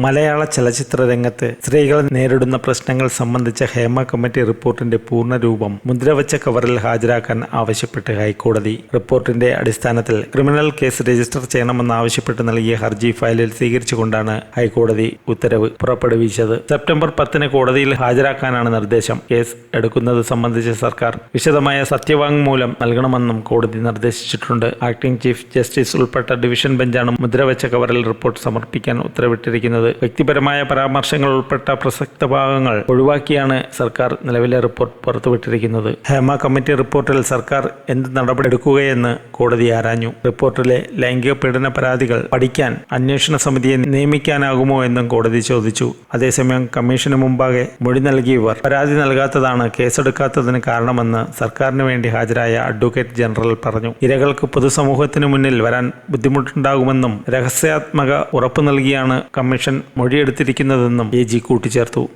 മലയാള ചലച്ചിത്ര രംഗത്ത് സ്ത്രീകൾ നേരിടുന്ന പ്രശ്നങ്ങൾ സംബന്ധിച്ച ഹേമ കമ്മിറ്റി റിപ്പോർട്ടിന്റെ പൂർണരൂപം മുദ്രവച്ച കവറിൽ ഹാജരാക്കാൻ ആവശ്യപ്പെട്ട് ഹൈക്കോടതി. റിപ്പോർട്ടിന്റെ അടിസ്ഥാനത്തിൽ ക്രിമിനൽ കേസ് രജിസ്റ്റർ ചെയ്യണമെന്നാവശ്യപ്പെട്ട് നൽകിയ ഹർജി ഫയലിൽ സ്വീകരിച്ചുകൊണ്ടാണ് ഹൈക്കോടതി ഉത്തരവ് പുറപ്പെടുവിച്ചത്. സെപ്റ്റംബർ പത്തിന് കോടതിയിൽ ഹാജരാക്കാനാണ് നിർദ്ദേശം. കേസ് എടുക്കുന്നത് സംബന്ധിച്ച് സർക്കാർ വിശദമായ സത്യവാങ്മൂലം നൽകണമെന്നും കോടതി നിർദ്ദേശിച്ചിട്ടുണ്ട്. ആക്ടിംഗ് ചീഫ് ജസ്റ്റിസ് ഉൾപ്പെട്ട ഡിവിഷൻ ബെഞ്ചാണ് മുദ്രവച്ച കവറിൽ റിപ്പോർട്ട് സമർപ്പിക്കാൻ ഉത്തരവിട്ടിരിക്കുന്നത്. വ്യക്തിപരമായ പരാമർശങ്ങൾ ഉൾപ്പെട്ട പ്രസക്ത ഭാഗങ്ങൾ ഒഴിവാക്കിയാണ് സർക്കാർ നിലവിലെ റിപ്പോർട്ട് പുറത്തുവിട്ടിരിക്കുന്നത്. ഹേമ കമ്മിറ്റി റിപ്പോർട്ടിൽ സർക്കാർ എന്ത് നടപടിയെടുക്കുകയെന്ന് കോടതി ആരാഞ്ഞു. റിപ്പോർട്ടിലെ ലൈംഗിക പീഡന പരാതികൾ പഠിക്കാൻ അന്വേഷണ സമിതിയെ നിയമിക്കാനാകുമോ എന്നും കോടതി ചോദിച്ചു. അതേസമയം കമ്മീഷന് മുമ്പാകെ മൊഴി നൽകിയവർ പരാതി നൽകാത്തതാണ് കേസെടുക്കാത്തതിന് കാരണമെന്ന് സർക്കാരിന് വേണ്ടി ഹാജരായ അഡ്വക്കേറ്റ് ജനറൽ പറഞ്ഞു. ഇരകൾക്ക് പൊതുസമൂഹത്തിന് മുന്നിൽ വരാൻ ബുദ്ധിമുട്ടുണ്ടാകുമെന്നും രഹസ്യാത്മക ഉറപ്പ് നൽകിയാണ് മൊഴിയെടുത്തിരിക്കുന്നതെന്നും എ ജി കൂട്ടിച്ചേർത്തു.